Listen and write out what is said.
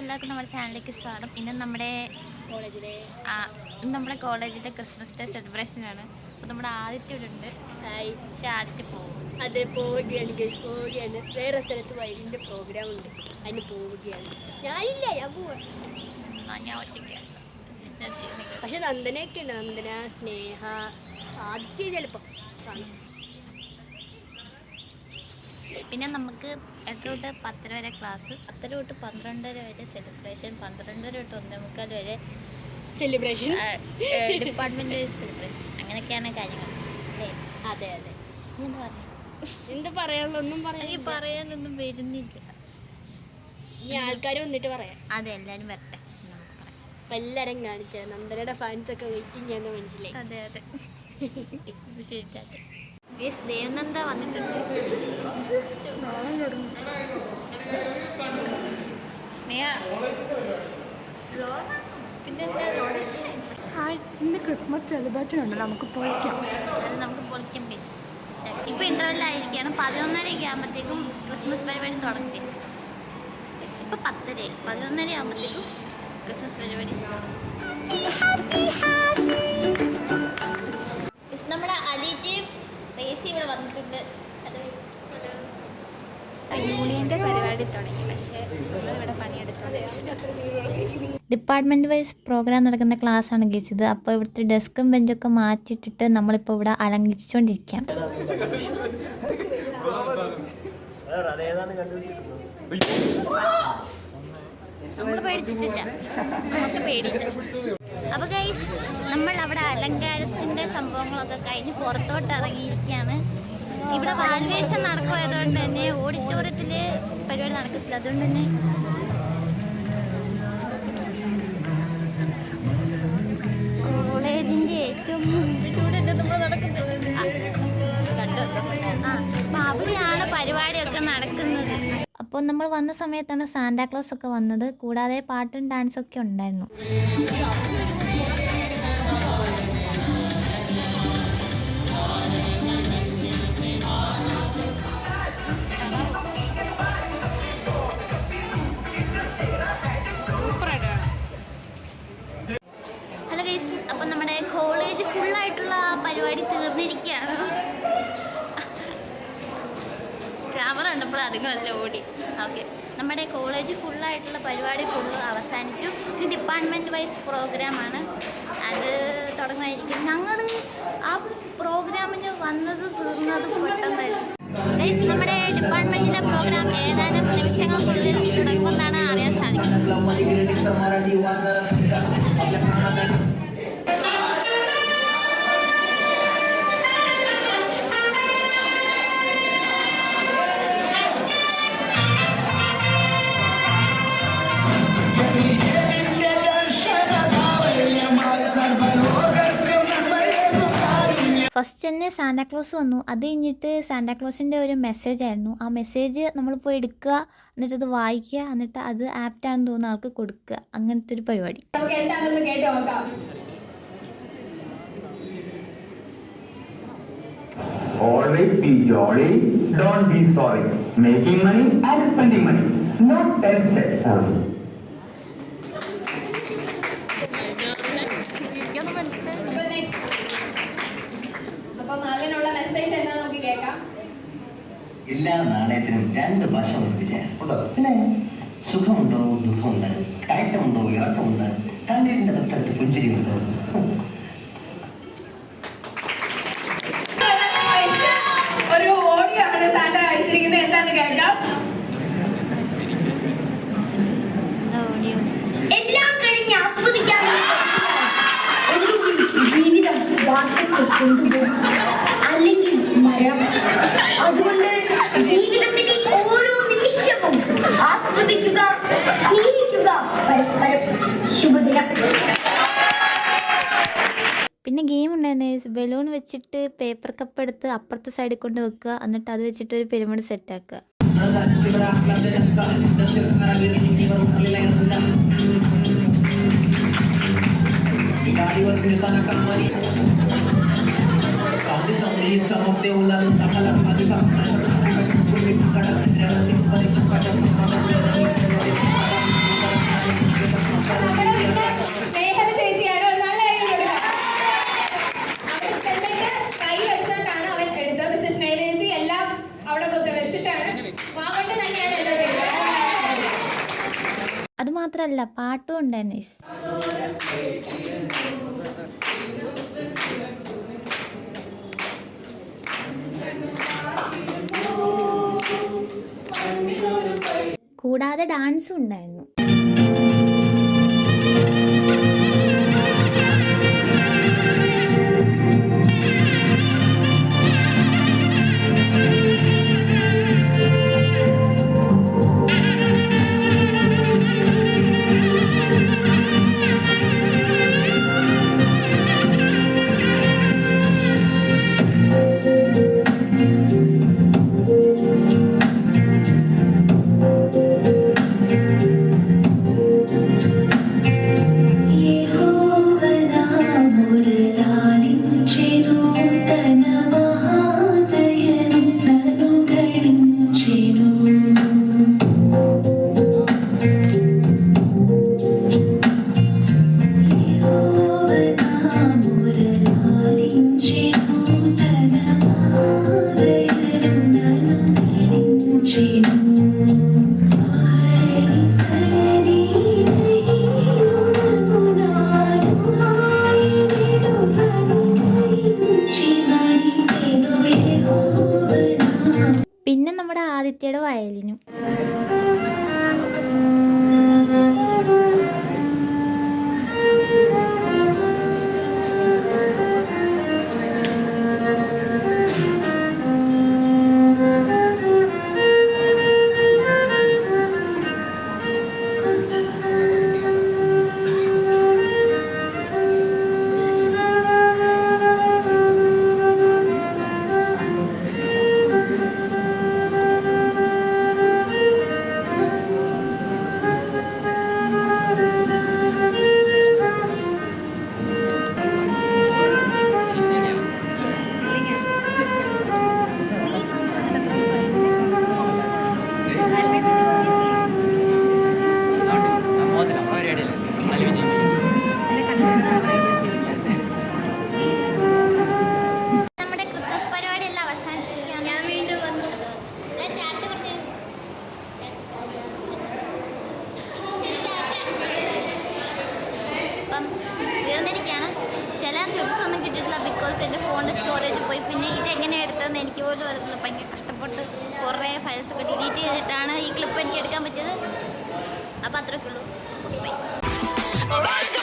എല്ലാവർക്കും നമ്മുടെ ചാനലിലേക്ക് സ്വാഗതം. ഇന്ന് നമ്മുടെ കോളേജിലെ ആ, ഇന്ന് നമ്മുടെ കോളേജിലെ ക്രിസ്മസ് ഡേ സെലിബ്രേഷൻ ആണ്. അപ്പോൾ നമ്മുടെ ആദിത്യ ഇവിടെ ഉണ്ട്. പക്ഷേ ആദിത്യ പോകും അത് പോവുകയാണ് ഗൈസ് പോവുകയാണ്. വേറെ സ്ഥലത്ത് വൈകിന്റെ പ്രോഗ്രാം ഉണ്ട്. അതിന് പോവുകയാണ്. ഞാനില്ല ഞാൻ പോവാം. ആ, ഞാൻ ഒറ്റയ്ക്കാണ് ഞാൻ ചെയ്യുന്നില്ല. പക്ഷെ നന്ദനയൊക്കെ ഉണ്ട്. നന്ദന സ്നേഹ ആദ്യം ചിലപ്പോൾ പിന്നെ നമുക്ക് എട്ട് തൊട്ട് പത്തര വരെ ക്ലാസ് പത്തര തൊട്ട് പന്ത്രണ്ടര വരെ സെലിബ്രേഷൻ പന്ത്രണ്ടര തൊട്ട് ഒന്നേ മുക്കാൽ വരെ സെലിബ്രേഷൻ ഡിപ്പാർട്ട്മെന്റ് വൈസ് സെലിബ്രേഷൻ അങ്ങനെയൊക്കെയാണ് കാര്യങ്ങൾ. അതെ അതെ. എന്താ പറയാനൊന്നും എന്താ പറയാനുള്ള? ഒന്നും എനിക്ക് പറയാൻ പറയാനൊന്നും വരുന്നില്ല. ഇനി ആൾക്കാർ വന്നിട്ട് പറയാം. അതെ എല്ലാവരും വരട്ടെ. അപ്പം കാണിച്ച നന്ദനയുടെ ഫാൻസ് ഒക്കെ വെയിറ്റിംഗ് ആണെന്ന് മനസ്സിലായി. അതെ അതെ. ശരി യെസ് ദേവനന്ദ വന്നിട്ടുണ്ട്? സ്നേഹ പിന്നെന്താ ഹായ് ഇന്ന് ക്രിസ്മസ് സെലിബ്രേഷൻ ഉണ്ട്. നമുക്ക് പൊളിക്കാം. അത് നമുക്ക് പൊളിക്കാം പ്ലീസ് ഇപ്പം ഇന്റർവെല്ലായിരിക്കുകയാണ് പതിനൊന്നരയൊക്കെ ആകുമ്പോഴത്തേക്കും ക്രിസ്മസ് പരിപാടി തുടങ്ങും പ്ലീസ് ഇപ്പം പത്തര പതിനൊന്നര ആകുമ്പോഴത്തേക്കും ക്രിസ്മസ് പരിപാടി. മിസ് നമ്മുടെ റേസി ഇവിടെ വന്നിട്ടുണ്ട്. യൂണിയന്റെ പരിപാടി തുടങ്ങി. പക്ഷേ നമ്മളിവിടെ പണിയെടുത്തോണ്ട് ഡിപ്പാർട്ട്മെന്റ് വൈസ് പ്രോഗ്രാം നടക്കുന്ന ക്ലാസ് ആണ് ഗീച്ചത് അപ്പോൾ ഇവിടുത്തെ ഡെസ്കും ബെഞ്ചൊക്കെ മാറ്റിയിട്ടിട്ട് നമ്മളിപ്പോൾ ഇവിടെ അലങ്കരിച്ചുകൊണ്ടിരിക്കുകയാണ് നമ്മൾ പേടിച്ചിട്ടില്ല. നമുക്ക് പേടിയില്ല അപ്പോൾ ഗൈസ് നമ്മൾ അവിടെ അലങ്കാരത്തിന്റെ സംഭവങ്ങളൊക്കെ കഴിഞ്ഞ് പുറത്തോട്ട് ഇറങ്ങിയിരിക്കുകയാണ്. ഇവിടെ വാൽവേഷം നടക്കുമായതുകൊണ്ട് തന്നെ ഓഡിറ്റോറിയത്തിൽ പരിപാടി നടക്കത്തില്ല. അതുകൊണ്ട് തന്നെ കോളേജിന്റെ ഏറ്റവും അവിടെയാണ് പരിപാടിയൊക്കെ നടക്കുന്നത്. അപ്പോൾ നമ്മൾ വന്ന സമയത്താണ് സാന്റാക്ലോസ് ഒക്കെ വന്നത്. കൂടാതെ പാട്ടും ഡാൻസും ഒക്കെ ഉണ്ടായിരുന്നു. പരിപാടി തീർന്നിരിക്കുകയാണ്. ക്യാമറ കണ്ടപ്പോൾ അതുങ്ങളെല്ലാം ഓടി. ഓക്കെ നമ്മുടെ കോളേജ് ഫുള്ളായിട്ടുള്ള പരിപാടി ഫുള്ള് അവസാനിച്ചു. ഇത് ഡിപ്പാർട്ട്മെന്റ് വൈസ് പ്രോഗ്രാമാണ് അത് തുടങ്ങുമായിരിക്കും. ഞങ്ങൾ ആ പ്രോഗ്രാമിന് വന്നത് തീർന്നത് പെട്ടെന്നായിരുന്നു. ഗൈസ് നമ്മുടെ ഡിപ്പാർട്ട്മെന്റിന്റെ പ്രോഗ്രാം ഏതാനും നിമിഷങ്ങൾക്കുള്ളിൽ തുടങ്ങുമെന്നാണ് അറിയാൻ സാധിക്കുന്നത്. ഫസ്റ്റ് തന്നെ സാന്റാക്ലോസ് വന്നു. അത് കഴിഞ്ഞിട്ട് സാന്റാക്ലോസിന്റെ ഒരു മെസ്സേജ് ആയിരുന്നു. ആ മെസ്സേജ് നമ്മൾ പോയി എടുക്കുക എന്നിട്ട് അത് വായിക്കുക എന്നിട്ട് അത് ആപ്റ്റാണെന്ന് തോന്നുന്ന ആൾക്ക് കൊടുക്കുക. അങ്ങനത്തെ ഒരു പരിപാടി. നമുക്ക് എന്താണെന്ന് കേട്ട് നോക്കാം. Always be jolly, don't be sorry. Making money and spending money. Not tension. അപ്പൊ നാലിനുള്ള മെസ്സേജ് എന്താ നമുക്ക് കേൾക്കാം? എല്ലാ നാണയത്തിനും രണ്ട് വശമുണ്ട് ഉണ്ടോ? പിന്നെ സുഖമുണ്ടോ? ദുഃഖമുണ്ട്. കയറ്റമുണ്ടോ? ഇറക്കമുണ്ട്. കണ്ണീരിന്റെ തൊട്ടടുത്ത് പുഞ്ചിരിയുണ്ടോ? ഒരു ഓഡിയോ ആണ് താണ്ട അയച്ചിരിക്കുന്നത്. എന്താന്ന് കേൾക്കാം? എല്ലാം കഴിഞ്ഞ് ആസ്വദിക്കാൻ ജീവിതം വാർത്തകൾ കൊണ്ടുപോകും. ഉണ്ടായിരുന്നു ബലൂൺ വെച്ചിട്ട് പേപ്പർ കപ്പ് എടുത്ത് അപ്പുറത്തെ സൈഡിൽ കൊണ്ട് വെക്കുക. എന്നിട്ട് അത് വെച്ചിട്ട് ഒരു പിരമിഡ് സെറ്റ് ആക്കുക. മാത്രമല്ല പാട്ടും guys. കൂടാതെ ഡാൻസും ഉണ്ടായിരുന്നു ആദിത്യയുടെ വയലിനും. ബിക്കോസ് എന്റെ ഫോണിന്റെ സ്റ്റോറേജ് പോയി. പിന്നെ ഇതെങ്ങനെ എടുത്തതെന്ന് എനിക്ക് പോലും അറിയില്ല ഭയങ്കര കഷ്ടപ്പെട്ട് കുറേ ഫയൽസ് ഒക്കെ ഡിലീറ്റ് ചെയ്തിട്ടാണ് ഈ ക്ലിപ്പ് എനിക്ക് എടുക്കാൻ പറ്റിയത്. അപ്പോൾ അത്രയ്ക്കുള്ളൂ ഓക്കെ